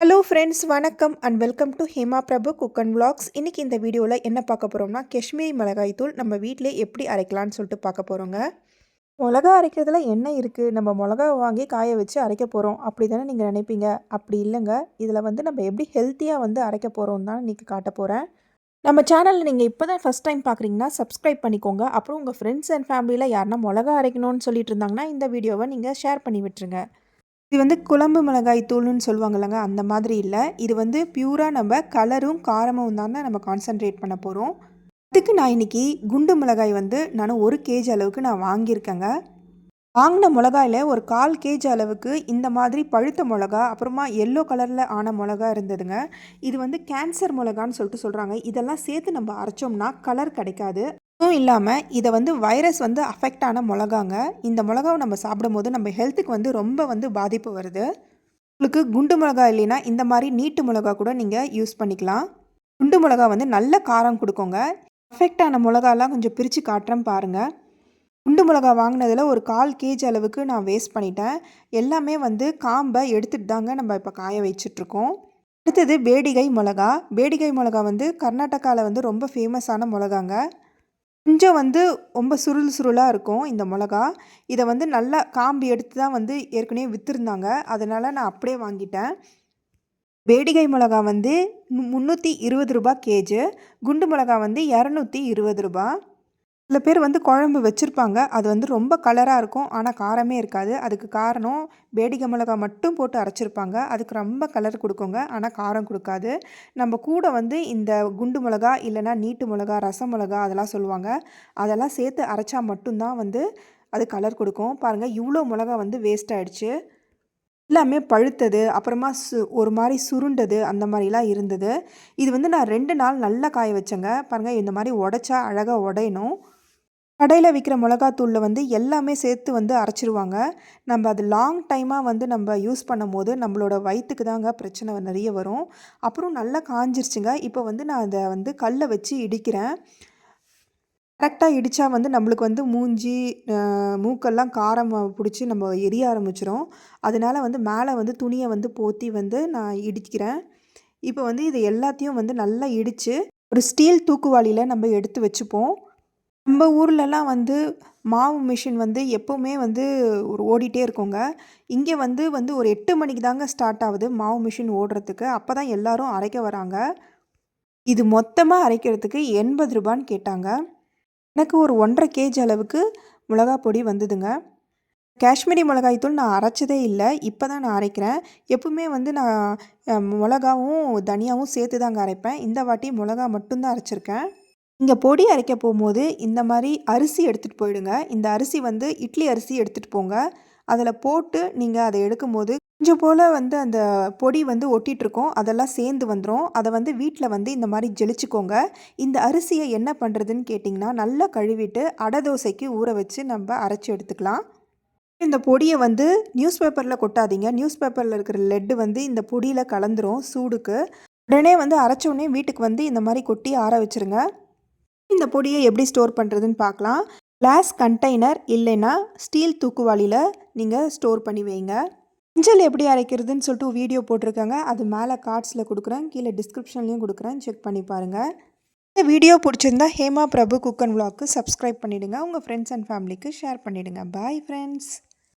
Hello friends வணக்கம் and welcome to Hema Prabhu cook and vlogs. இன்றைக்கி இந்த வீடியோவில் என்ன பார்க்க போகிறோம்னா காஷ்மீரி மிளகாய் தூள் நம்ம வீட்டிலே எப்படி அரைக்கலாம்னு சொல்லிட்டு பார்க்க போகிறோங்க மிளகா அரைக்கிறதுல என்ன இருக்குது நம்ம மிளகா வாங்கி காய வச்சு அரைக்க போகிறோம் அப்படி தானே நீங்கள் நினைப்பீங்க? அப்படி இல்லைங்க. இதில் வந்து நம்ம எப்படி ஹெல்த்தியாக வந்து அரைக்க போகிறோம் தான் இன்றைக்கி காட்ட போகிறேன் நம்ம சேனலில் நீங்கள் இப்போ தான் ஃபஸ்ட் டைம் பார்க்குறீங்கன்னா சப்ஸ்கிரைப் பண்ணிக்கோங்க. அப்புறம் உங்கள் ஃப்ரெண்ட்ஸ் அண்ட் ஃபேமிலியில் யாருன்னா மிளகா அரைக்கணும்னு சொல்லிட்டு இருந்தாங்கன்னா இந்த வீடியோவை நீங்கள் ஷேர் பண்ணி விட்டுருங்க. இது வந்து குழம்பு மிளகாய் தூள்னு சொல்லுவாங்கல்லங்க அந்த மாதிரி இல்லை. இது வந்து பியூராக நம்ம கலரும் காரமும் தான் நம்ம கான்சென்ட்ரேட் பண்ண போகிறோம் அதுக்கு நான் இன்றைக்கி குண்டு மிளகாய் வந்து நான் ஒரு கேஜி அளவுக்கு நான் வாங்கியிருக்கேங்க. வாங்கின மிளகாயில் ஒரு கால் கேஜி அளவுக்கு இந்த மாதிரி பழுத்த மிளகா அப்புறமா எல்லோ கலரில் ஆன மிளகா இருந்ததுங்க. இது வந்து கேன்சர் மிளகான்னு சொல்லிட்டு சொல்கிறாங்க இதெல்லாம் சேர்த்து நம்ம அரைச்சோம்னா கலர் கிடைக்காது. அதுவும் இல்லாமல் இதை வந்து வைரஸ் வந்து அஃபெக்ட் ஆன மிளகாங்க. இந்த மிளகாவை நம்ம சாப்பிடும்போது நம்ம ஹெல்த்துக்கு வந்து ரொம்ப வந்து பாதிப்பு வருது. உங்களுக்கு குண்டு மிளகா இல்லைன்னா இந்த மாதிரி நீட்டு மிளகா கூட நீங்கள் யூஸ் பண்ணிக்கலாம். குண்டு மிளகா வந்து நல்ல காரம் கொடுக்குங்க. அஃபெக்ட் ஆன மிளகாலாம் கொஞ்சம் பிரித்து காட்டுறேன் பாருங்கள் குண்டு மிளகா வாங்கினதில் ஒரு கால் கேஜி அளவுக்கு நான் வேஸ்ட் பண்ணிட்டேன். எல்லாமே வந்து காம்பை எடுத்துட்டு தாங்க நம்ம இப்போ காய வச்சிட்ருக்கோம். அடுத்தது வேடிகை மிளகா. வேடிகை மிளகா வந்து கர்நாடகாவில் வந்து ரொம்ப ஃபேமஸான மிளகாங்க. கொஞ்சம் வந்து ரொம்ப சுருள் சுருளாக இருக்கும் இந்த மிளகா. இதை வந்து நல்லா காம்பு எடுத்து தான் வந்து ஏற்கனவே விற்றுருந்தாங்க அதனால் நான் அப்படியே வாங்கிட்டேன். வேடிகை மிளகா வந்து முந்நூற்றி இருபது ரூபா கேஜு. குண்டு மிளகா வந்து இரநூத்தி இருபது ரூபா சில பேர் வந்து குழம்பு வச்சுருப்பாங்க. அது வந்து ரொம்ப கலராக இருக்கும். ஆனால் காரமே இருக்காது. அதுக்கு காரணம் வேடிக்கை மிளகா மட்டும் போட்டு அரைச்சிருப்பாங்க. அதுக்கு ரொம்ப கலர் கொடுக்குங்க. ஆனால் காரம் கொடுக்காது. நம்ம கூட வந்து இந்த குண்டு மிளகா இல்லைன்னா நீட்டு மிளகா ரசம் மிளகா அதெல்லாம் சொல்லுவாங்க. அதெல்லாம் சேர்த்து அரைச்சா மட்டும்தான் வந்து அது கலர் கொடுக்கும். பாருங்கள் இவ்வளோ மிளகா வந்து வேஸ்ட் ஆகிடுச்சு எல்லாமே பழுத்தது. அப்புறமா சு ஒரு மாதிரி சுருண்டது. அந்த மாதிரிலாம் இருந்தது. இது வந்து நான் ரெண்டு நாள் நல்லா காய வச்சேங்க. பாருங்கள் இந்த மாதிரி உடச்சா அழகாக உடையணும். கடையில் விற்கிற மிளகாத்தூளில் வந்து எல்லாமே சேர்த்து வந்து அரைச்சிருவாங்க. நம்ம அது லாங் டைமாக வந்து நம்ம யூஸ் பண்ணும் போது நம்மளோட வயிற்றுக்கு தாங்க பிரச்சனை நிறைய வரும். அப்புறம் நல்லா காஞ்சிருச்சுங்க. இப்போ வந்து நான் அதை வந்து கல்லை வச்சு இடிக்கிறேன். கரெக்டாக இடித்தா வந்து நம்மளுக்கு வந்து மூஞ்சி மூக்கெல்லாம் காரம் பிடிச்சி நம்ம எரிய ஆரம்பிச்சிரும். அதனால் வந்து மேலே வந்து துணியை வந்து போற்றி வந்து நான் இடிக்கிறேன். இப்போ வந்து இது எல்லாத்தையும் வந்து நல்லா இடித்து ஒரு ஸ்டீல் தூக்குவாளியில் நம்ம எடுத்து வச்சுப்போம். நம்ம ஊர்லலாம் வந்து மாவு மிஷின் வந்து எப்போவுமே வந்து ஒரு ஓடிட்டே இருக்குங்க. இங்கே வந்து வந்து ஒரு எட்டு மணிக்கு தாங்க ஸ்டார்ட் ஆகுது மாவு மிஷின் ஓடுறதுக்கு. அப்போ தான் எல்லோரும் அரைக்க வராங்க. இது மொத்தமாக அரைக்கிறதுக்கு எண்பது ரூபான்னு கேட்டாங்க. எனக்கு ஒரு ஒன்றரை கேஜி அளவுக்கு மிளகா பொடி வந்ததுங்க. காஷ்மீரி மிளகாய் தூள் நான் அரைச்சதே இல்லை. இப்போ தான் நான் அரைக்கிறேன். எப்பவுமே வந்து நான் மிளகாவும் தனியாகவும் சேர்த்து தாங்க அரைப்பேன். இந்த வாட்டி மிளகா மட்டும்தான் அரைச்சிருக்கேன். இங்கே பொடி அரைக்க போகும்போது இந்த மாதிரி அரிசி எடுத்துகிட்டு போயிடுங்க. இந்த அரிசி வந்து இட்லி அரிசி எடுத்துகிட்டு போங்க. அதில் போட்டு நீங்கள் அதை எடுக்கும்போது கொஞ்சம் போல் வந்து அந்த பொடி வந்து ஒட்டிகிட்ருக்கோம் அதெல்லாம் சேர்ந்து வந்துடும் அதை வந்து வீட்டில் வந்து இந்த மாதிரி ஜெலிச்சுக்கோங்க. இந்த அரிசியை என்ன பண்ணுறதுன்னு கேட்டிங்கன்னா நல்லா கழுவிட்டு அடை தோசைக்கு ஊற வச்சு நம்ம அரைச்சி எடுத்துக்கலாம். இந்த பொடியை வந்து நியூஸ் பேப்பரில் கொட்டாதீங்க. நியூஸ் பேப்பரில் இருக்கிற லெட்டு வந்து இந்த பொடியில் கலந்துரும் சூடுக்கு. உடனே வந்து அரைச்சோடனே வீட்டுக்கு வந்து இந்த மாதிரி கொட்டி ஆற வச்சுருங்க. இந்த பொடியை எப்படி ஸ்டோர் பண்ணுறதுன்னு பார்க்கலாம். கிளாஸ் கண்டெய்னர் இல்லைன்னா ஸ்டீல் தூக்குவாளியில் நீங்கள் ஸ்டோர் பண்ணி வைங்க. மஞ்சள் எப்படி அரைக்கிறதுன்னு சொல்லிட்டு வீடியோ போட்டிருக்காங்க. அது மேலே கார்ட்ஸில் கொடுக்குறேன். கீழே டிஸ்கிரிப்ஷன்லேயும் கொடுக்குறேன். செக் பண்ணி பாருங்கள் இந்த வீடியோ பிடிச்சிருந்தா ஹேமா பிரபு குக்கன் விளாக்கு சப்ஸ்கிரைப் பண்ணிவிடுங்க உங்கள் ஃப்ரெண்ட்ஸ் அண்ட் ஃபேமிலிக்கு ஷேர் பண்ணிவிடுங்க பாய் ஃப்ரெண்ட்ஸ்